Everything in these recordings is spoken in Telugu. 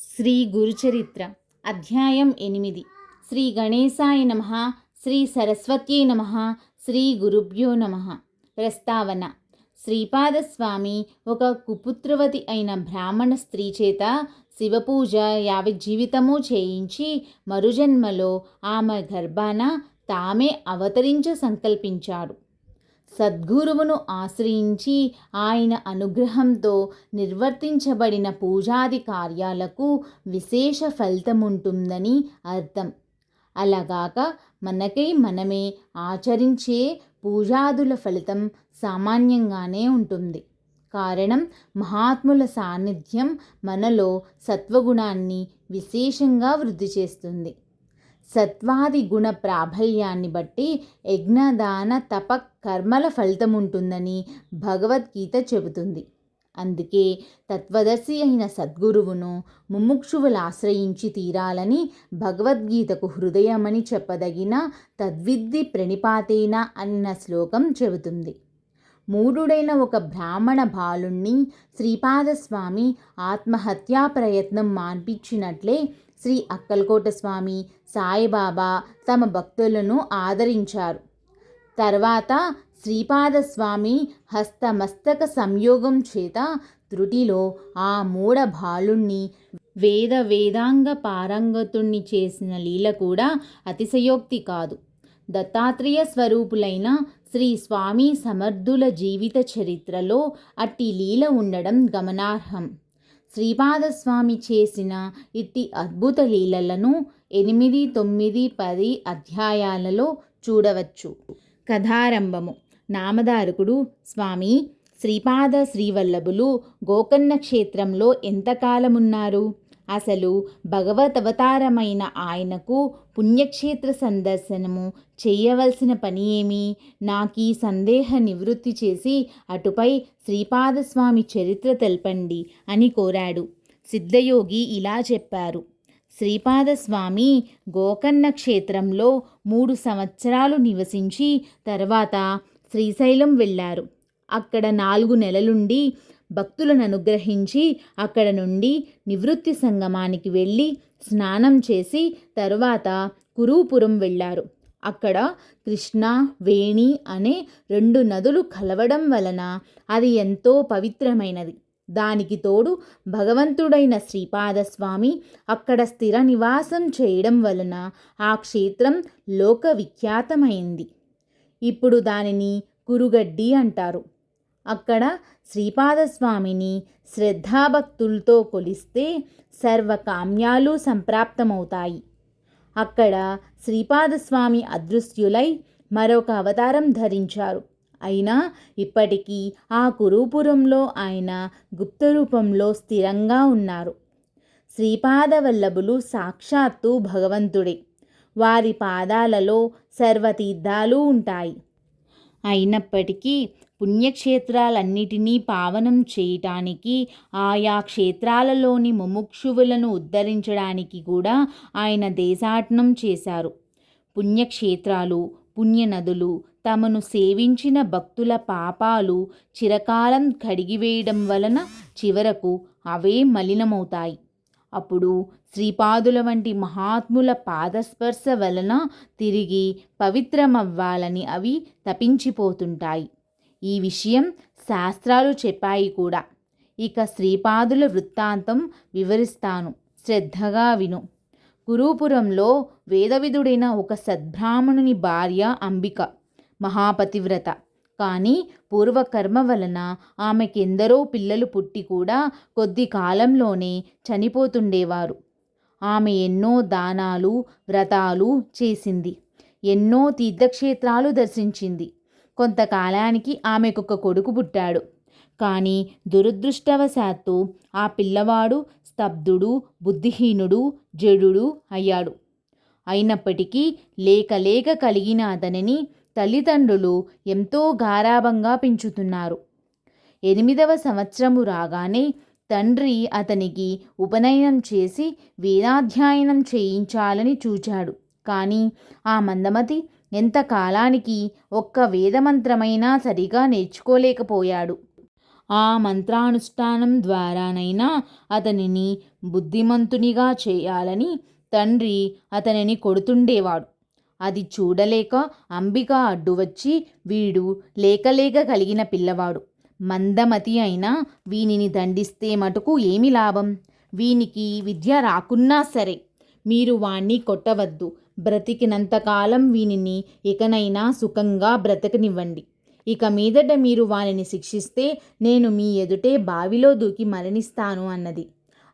శ్రీ గురుచరిత్ర అధ్యాయం ఎనిమిది. శ్రీ గణేశాయ నమ శ్రీ సరస్వత్యై నమ శ్రీ గురుభ్యో నమ. ప్రస్తావన. శ్రీపాదస్వామి ఒక కుపుత్రవతి అయిన బ్రాహ్మణ స్త్రీ చేత శివపూజ యావత్ జీవితము చేయించి మరుజన్మలో ఆమె గర్భాన తామే అవతరించ సంకల్పించాడు. సద్గురువును ఆశ్రయించి ఆయన అనుగ్రహంతో నిర్వర్తించబడిన పూజాది కార్యాలకు విశేష ఫలితముంటుందని అర్థం. అలాగాక మనకై మనమే ఆచరించే పూజాదుల ఫలితం సామాన్యంగానే ఉంటుంది. కారణం మహాత్ముల సాన్నిధ్యం మనలో సత్వగుణాన్ని విశేషంగా వృద్ధి చేస్తుంది. సత్వాది గుణ ప్రాబల్యాన్ని బట్టి యజ్ఞదాన తప కర్మల ఫలితం ఉంటుందని భగవద్గీత చెబుతుంది. అందుకే తత్వదర్శి అయిన సద్గురువును ముముక్షువులు ఆశ్రయించి తీరాలని భగవద్గీతకు హృదయమని చెప్పదగిన తద్విద్ది ప్రణిపాతేన అన్న శ్లోకం చెబుతుంది. మూఢుడైన ఒక బ్రాహ్మణ బాలుణ్ణి శ్రీపాదస్వామి ఆత్మహత్యా ప్రయత్నం మాన్పించినట్లే శ్రీ అక్కల్కోట స్వామి సాయిబాబా తమ భక్తులను ఆదరించారు. తర్వాత శ్రీపాదస్వామి హస్తమస్తక సంయోగం చేత త్రుటిలో ఆ మూడ బాలుణ్ణి వేద వేదాంగ పారంగతుణ్ణి చేసిన లీల కూడా అతిశయోక్తి కాదు. దత్తాత్రేయ స్వరూపులైన శ్రీ స్వామి సమర్థుల జీవిత చరిత్రలో అట్టి లీల ఉండడం గమనార్హం. శ్రీపాదస్వామి చేసిన ఇట్టి అద్భుత లీలలను ఎనిమిది తొమ్మిది పది అధ్యాయాలలో చూడవచ్చు. కథారంభము. నామధారకుడు స్వామి శ్రీపాద శ్రీవల్లభులు గోకర్ణ క్షేత్రంలో ఎంతకాలమున్నారు? అసలు భగవతవతారమైన ఆయనకు పుణ్యక్షేత్ర సందర్శనము చేయవలసిన పని ఏమి? నాకు ఈ సందేహ నివృత్తి చేసి అటుపై శ్రీపాదస్వామి చరిత్ర తెలపండి అని కోరాడు. సిద్ధయోగి ఇలా చెప్పారు. శ్రీపాదస్వామి గోకర్ణ క్షేత్రంలో మూడు సంవత్సరాలు నివసించి తర్వాత శ్రీశైలం వెళ్ళారు. అక్కడ నాలుగు నెలలుండి భక్తులను అనుగ్రహించి అక్కడ నుండి నివృత్తి సంగమానికి వెళ్ళి స్నానం చేసి తరువాత కురూపురం వెళ్ళారు. అక్కడ కృష్ణ వేణి అనే రెండు నదులు కలవడం వలన అది ఎంతో పవిత్రమైనది. దానికి తోడు భగవంతుడైన శ్రీపాదస్వామి అక్కడ స్థిర నివాసం చేయడం వలన ఆ క్షేత్రం లోక విఖ్యాతమైంది ఇప్పుడు దానిని కురుగడ్డి అంటారు. అక్కడ శ్రీపాదస్వామిని శ్రద్ధాభక్తులతో కొలిస్తే సర్వకామ్యాలు సంప్రాప్తమవుతాయి. అక్కడ శ్రీపాదస్వామి అదృశ్యులై మరొక అవతారం ధరించారు. అయినా ఇప్పటికీ ఆ కురుపురంలో ఆయన గుప్తరూపంలో స్థిరంగా ఉన్నారు. శ్రీపాదవల్లభులు సాక్షాత్తు భగవంతుడే. వారి పాదాలలో సర్వతీర్థాలు ఉంటాయి. అయినప్పటికీ పుణ్యక్షేత్రాలన్నిటినీ పావనం చేయటానికి ఆయా క్షేత్రాలలోని ముముక్షువులను ఉద్ధరించడానికి కూడా ఆయన దేశాటనం చేశారు. పుణ్యక్షేత్రాలు పుణ్యనదులు తమను సేవించిన భక్తుల పాపాలు చిరకాలం కడిగివేయడం వలన చివరకు అవే మలినమవుతాయి. అప్పుడు శ్రీపాదుల వంటి మహాత్ముల పాదస్పర్శ వలన తిరిగి పవిత్రమవ్వాలని అవి తపించిపోతుంటాయి. ఈ విషయం శాస్త్రాలు చెప్పాయి కూడా. ఇక శ్రీపాదుల వృత్తాంతం వివరిస్తాను. శ్రద్ధగా విను. గురుపురంలో వేదవిధుడైన ఒక సద్బ్రాహ్మణుని భార్య అంబిక మహాపతివ్రత. కానీ పూర్వకర్మ వలన ఆమెకెందరో పిల్లలు పుట్టి కూడా కొద్ది కాలంలోనే చనిపోతుండేవారు. ఆమె ఎన్నో దానాలు వ్రతాలు చేసింది. ఎన్నో తీర్థక్షేత్రాలు దర్శించింది. కొంతకాలానికి ఆమెకొక కొడుకు పుట్టాడు. కానీ దురదృష్టవశాత్తు ఆ పిల్లవాడు స్తబ్దుడు బుద్ధిహీనుడు జడుడు అయ్యాడు. అయినప్పటికీ లేక లేక కలిగిన అతనిని తల్లిదండ్రులు ఎంతో గారాభంగా పెంచుతున్నారు. ఎనిమిదవ సంవత్సరము రాగానే తండ్రి అతనికి ఉపనయనం చేసి వేదాధ్యయనం చేయించాలని చూచాడు. కానీ ఆ మందమతి ఎంతకాలానికి ఒక్క వేదమంత్రమైనా సరిగా నేర్చుకోలేకపోయాడు. ఆ మంత్రానుష్ఠానం ద్వారానైనా అతనిని బుద్ధిమంతునిగా చేయాలని తండ్రి అతనిని కొడుతుండేవాడు. అది చూడలేక అంబిక అడ్డు వచ్చి వీడు లేకలేక కలిగిన పిల్లవాడు. మందమతి అయినా వీనిని దండిస్తే మటుకు ఏమి లాభం? వీనికి విద్య రాకున్నా సరే మీరు వాణ్ణి కొట్టవద్దు. బ్రతికినంతకాలం వీనిని ఇకనైనా సుఖంగా బ్రతకనివ్వండి. ఇక మీదట మీరు వానిని శిక్షిస్తే నేను మీ ఎదుటే బావిలో దూకి మరణిస్తాను అన్నది.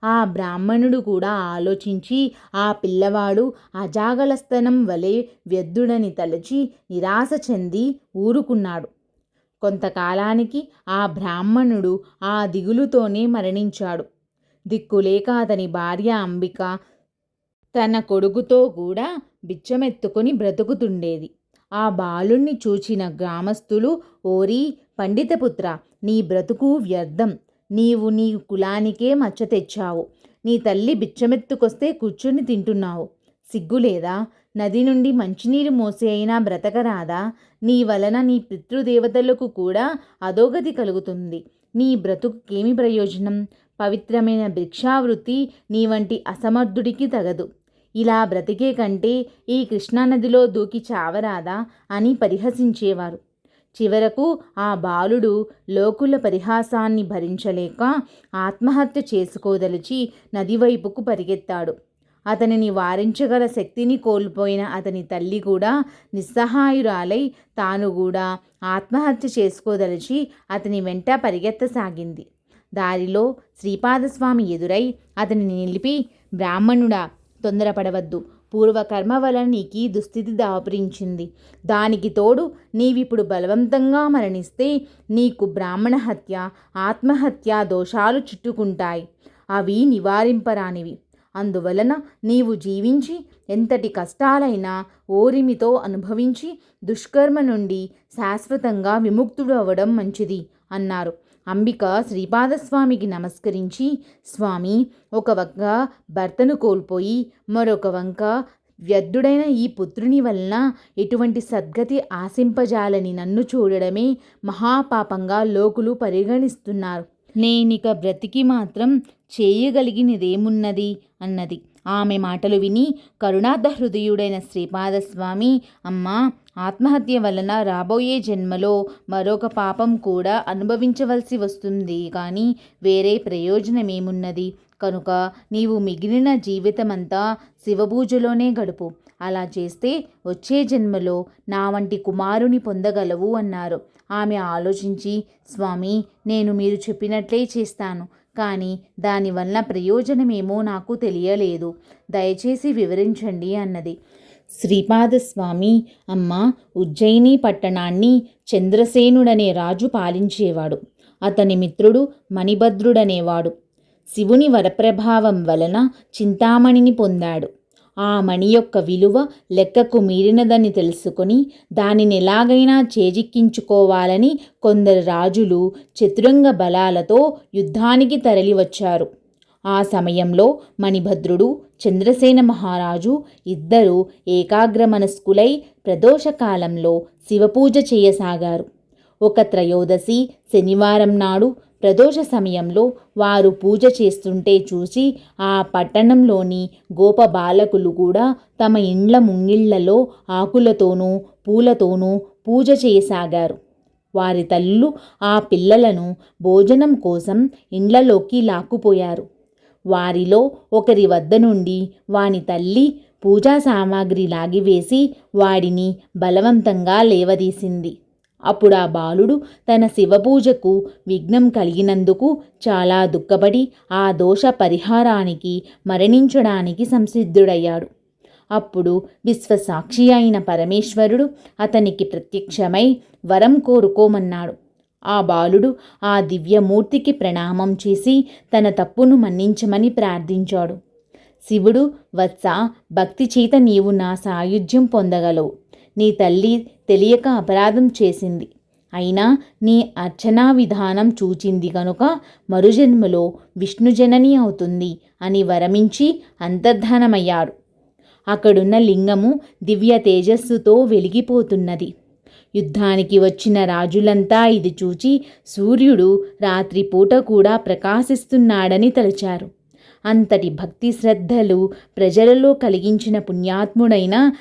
ఆ బ్రాహ్మణుడు కూడా ఆలోచించి ఆ పిల్లవాడు అజాగలస్తనం వలె వ్యర్థుడని తలచి నిరాశ చెంది ఊరుకున్నాడు. కొంతకాలానికి ఆ బ్రాహ్మణుడు ఆ దిగులుతోనే మరణించాడు. దిక్కులేక అతని భార్య అంబిక తన కొడుకుతో కూడా బిచ్చమెత్తుకొని బ్రతుకుతుండేది. ఆ బాలుణ్ణి చూచిన గ్రామస్తులు ఓరి పండితపుత్ర నీ బ్రతుకు వ్యర్థం. నీవు నీ కులానికే మచ్చ తెచ్చావు. నీ తల్లి బిచ్చమెత్తుకొస్తే కూర్చుని తింటున్నావు. సిగ్గులేదా నది నుండి మంచినీరు మోసే అయినా బ్రతకరాదా? నీ వలన నీ పితృదేవతలకు కూడా అధోగతి కలుగుతుంది. నీ బ్రతుకుకేమి ప్రయోజనం? పవిత్రమైన భిక్షావృత్తి నీ వంటి అసమర్థుడికి తగదు. ఇలా బ్రతికే కంటే ఈ కృష్ణానదిలో దూకి చావరాదా? అని పరిహసించేవారు. చివరకు ఆ బాలుడు లోకుల పరిహాసాన్ని భరించలేక ఆత్మహత్య చేసుకోదలిచి నది వైపుకు పరిగెత్తాడు. అతనిని వారించగల శక్తిని కోల్పోయిన అతని తల్లి కూడా నిస్సహాయురాలై తాను కూడా ఆత్మహత్య చేసుకోదలిచి అతని వెంట పరిగెత్తసాగింది. దారిలో శ్రీపాదస్వామి ఎదురై అతనిని నిలిపి బ్రాహ్మణుడా తొందరపడవద్దు. పూర్వకర్మ వలన నీకు దుస్థితి దాపురించింది. దానికి తోడు నీవిప్పుడు బలవంతంగా మరణిస్తే నీకు బ్రాహ్మణ హత్య ఆత్మహత్య దోషాలు చుట్టుకుంటాయి. అవి నివారింపరానివి. అందువలన నీవు జీవించి ఎంతటి కష్టాలైనా ఓరిమితో అనుభవించి దుష్కర్మ నుండి శాశ్వతంగా విముక్తుడు అవ్వడం మంచిది అన్నారు. అంబిక శ్రీపాదస్వామికి నమస్కరించి స్వామి ఒక వంక భర్తను కోల్పోయి మరొక వంక వ్యర్థుడైన ఈ పుత్రుని వలన ఎటువంటి సద్గతి ఆశింపజాలని నన్ను చూడడమే మహాపాపంగా లోకులు పరిగణిస్తున్నారు. నేనిక బ్రతికి మాత్రం చేయగలిగినదేమున్నది? అన్నది. ఆమె మాటలు విని కరుణార్థ హృదయుడైన శ్రీపాదస్వామి అమ్మా ఆత్మహత్య వలన రాబోయే జన్మలో మరొక పాపం కూడా అనుభవించవలసి వస్తుంది. కానీ వేరే ప్రయోజనమేమున్నది? కనుక నీవు మిగిలిన జీవితమంతా శివపూజలోనే గడుపు. అలా చేస్తే వచ్చే జన్మలో నా వంటి కుమారుని పొందగలవు అన్నారు. ఆమె ఆలోచించి స్వామి నేను మీరు చెప్పినట్లే చేస్తాను. కానీ దానివల్ల ప్రయోజనమేమో నాకు తెలియలేదు. దయచేసి వివరించండి అన్నది. శ్రీపాదస్వామి అమ్మ ఉజ్జయిని పట్టణాన్ని చంద్రసేనుడనే రాజు పాలించేవాడు. అతని మిత్రుడు మణిభద్రుడనేవాడు. శివుని వరప్రభావం వలన చింతామణిని పొందాడు. ఆ మణి యొక్క విలువ లెక్కకు మీరినదని తెలుసుకొని దానిని ఎలాగైనా చేజిక్కించుకోవాలని కొందరు రాజులు చతురంగ బలాలతో యుద్ధానికి తరలివచ్చారు. ఆ సమయంలో మణిభద్రుడు చంద్రసేన మహారాజు ఇద్దరు ఏకాగ్రమనస్కులై ప్రదోషకాలంలో శివపూజ చేయసాగారు. ఒక త్రయోదశి శనివారం నాడు ప్రదోష సమయంలో వారు పూజ చేస్తుంటే చూసి ఆ పట్టణంలోని గోప బాలకులు కూడా తమ ఇండ్ల ముంగిళ్ళలో ఆకులతోనూ పూలతోనూ పూజ చేయసాగారు. వారి తల్లులు ఆ పిల్లలను భోజనం కోసం ఇండ్లలోకి లాక్కుపోయారు. వారిలో ఒకరి వద్ద నుండి వాని తల్లి పూజా సామాగ్రి లాగివేసి వాడిని బలవంతంగా లేవదీసింది. అప్పుడు ఆ బాలుడు తన శివపూజకు విఘ్నం కలిగినందుకు చాలా దుఃఖపడి ఆ దోష పరిహారానికి మరణించడానికి సంసిద్ధుడయ్యాడు. అప్పుడు విశ్వసాక్షి అయిన పరమేశ్వరుడు అతనికి ప్రత్యక్షమై వరం కోరుకోమన్నాడు. ఆ బాలుడు ఆ దివ్యమూర్తికి ప్రణామం చేసి తన తప్పును మన్నించమని ప్రార్థించాడు. శివుడు వత్స భక్తి చేత నీవు నా సాయుధ్యం పొందగలవు. నీ తల్లి తెలియక అపరాధం చేసింది. అయినా నీ అర్చనా విధానం చూచింది కనుక మరుజన్మలో విష్ణుజనని అవుతుంది అని వరమించి అంతర్ధానమయ్యాడు. అక్కడున్న లింగము దివ్య తేజస్సుతో వెలిగిపోతున్నది. యుద్ధానికి వచ్చిన రాజులంతా ఇది చూచి సూర్యుడు రాత్రిపూట కూడా ప్రకాశిస్తున్నాడని తలచారు. అంతటి భక్తి శ్రద్ధలు ప్రజలలో కలిగించిన పుణ్యాత్ముడైన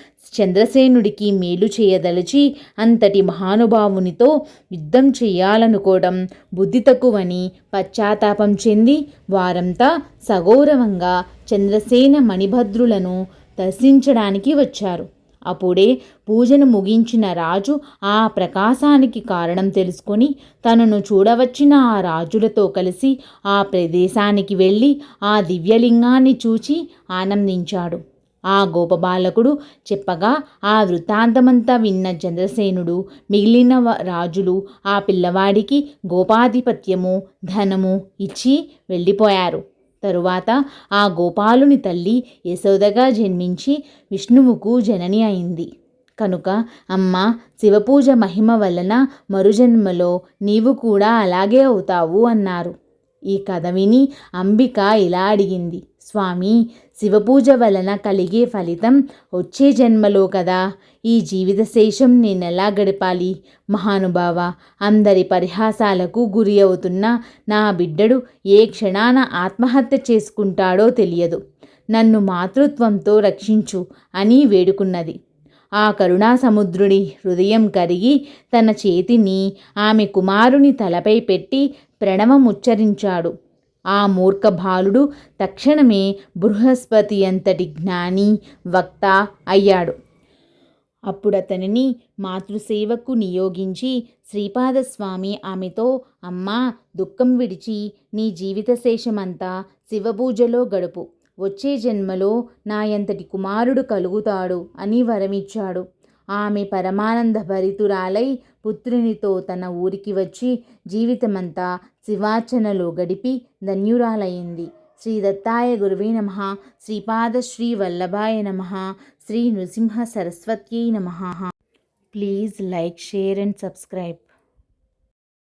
చంద్రసేనుడికి మేలు చేయదలచి అంతటి మహానుభావునితో యుద్ధం చేయాలనుకోవడం బుద్ధి తక్కువని పశ్చాత్తాపం చెంది వారంతా సగౌరవంగా చంద్రసేన మణిభద్రులను దర్శించడానికి వచ్చారు. అప్పుడే పూజను ముగించిన రాజు ఆ ప్రకాశానికి కారణం తెలుసుకొని తనను చూడవచ్చిన ఆ రాజులతో కలిసి ఆ ప్రదేశానికి వెళ్ళి ఆ దివ్యలింగాన్ని చూచి ఆనందించాడు. ఆ గోపబాలకుడు చెప్పగా ఆ వృత్తాంతమంతా విన్న చంద్రసేనుడు మిగిలిన రాజులు ఆ పిల్లవాడికి గోపాధిపత్యము ధనము ఇచ్చి వెళ్ళిపోయారు. తరువాత ఆ గోపాలుని తల్లి యశోదగా జన్మించి విష్ణువుకు జనని అయింది. కనుక అమ్మ శివపూజ మహిమ వలన మరుజన్మలో నీవు కూడా అలాగే అవుతావు అన్నారు. ఈ కథ విని అంబిక ఇలా అడిగింది. స్వామి శివపూజ వలన కలిగే ఫలితం వచ్చే జన్మలో కదా. ఈ జీవిత శేషం నేనెలా గడపాలి? మహానుభావ అందరి పరిహాసాలకు గురి అవుతున్న నా బిడ్డడు ఏ క్షణాన ఆత్మహత్య చేసుకుంటాడో తెలియదు. నన్ను మాతృత్వంతో రక్షించు అని వేడుకున్నది. ఆ కరుణా సముద్రుడి హృదయం కరిగి తన చేతిని ఆమె కుమారుని తలపై పెట్టి ప్రణవముచ్చరించాడు. ఆ మూర్ఖ బాలుడు తక్షణమే బృహస్పతి అంతటి జ్ఞాని వక్త అయ్యాడు. అప్పుడతనిని మాతృసేవకు నియోగించి శ్రీపాదస్వామి ఆమెతో అమ్మా దుఃఖం విడిచి నీ జీవిత శేషమంతా శివపూజలో గడుపు. వచ్చే జన్మలో నాయంతటి కుమారుడు కలుగుతాడు అని వరమిచ్చాడు. ఆమె పరమానంద భరితురాలై పుత్రునితో తన ఊరికి వచ్చి జీవితమంతా శివార్చనలో గడిపి ధన్యురాలయ్యింది. శ్రీ దత్తాయ గురువే నమ. శ్రీపాద శ్రీ వల్లభాయ నమ. శ్రీ నృసింహ సరస్వత్యై నమ. Please like share and subscribe.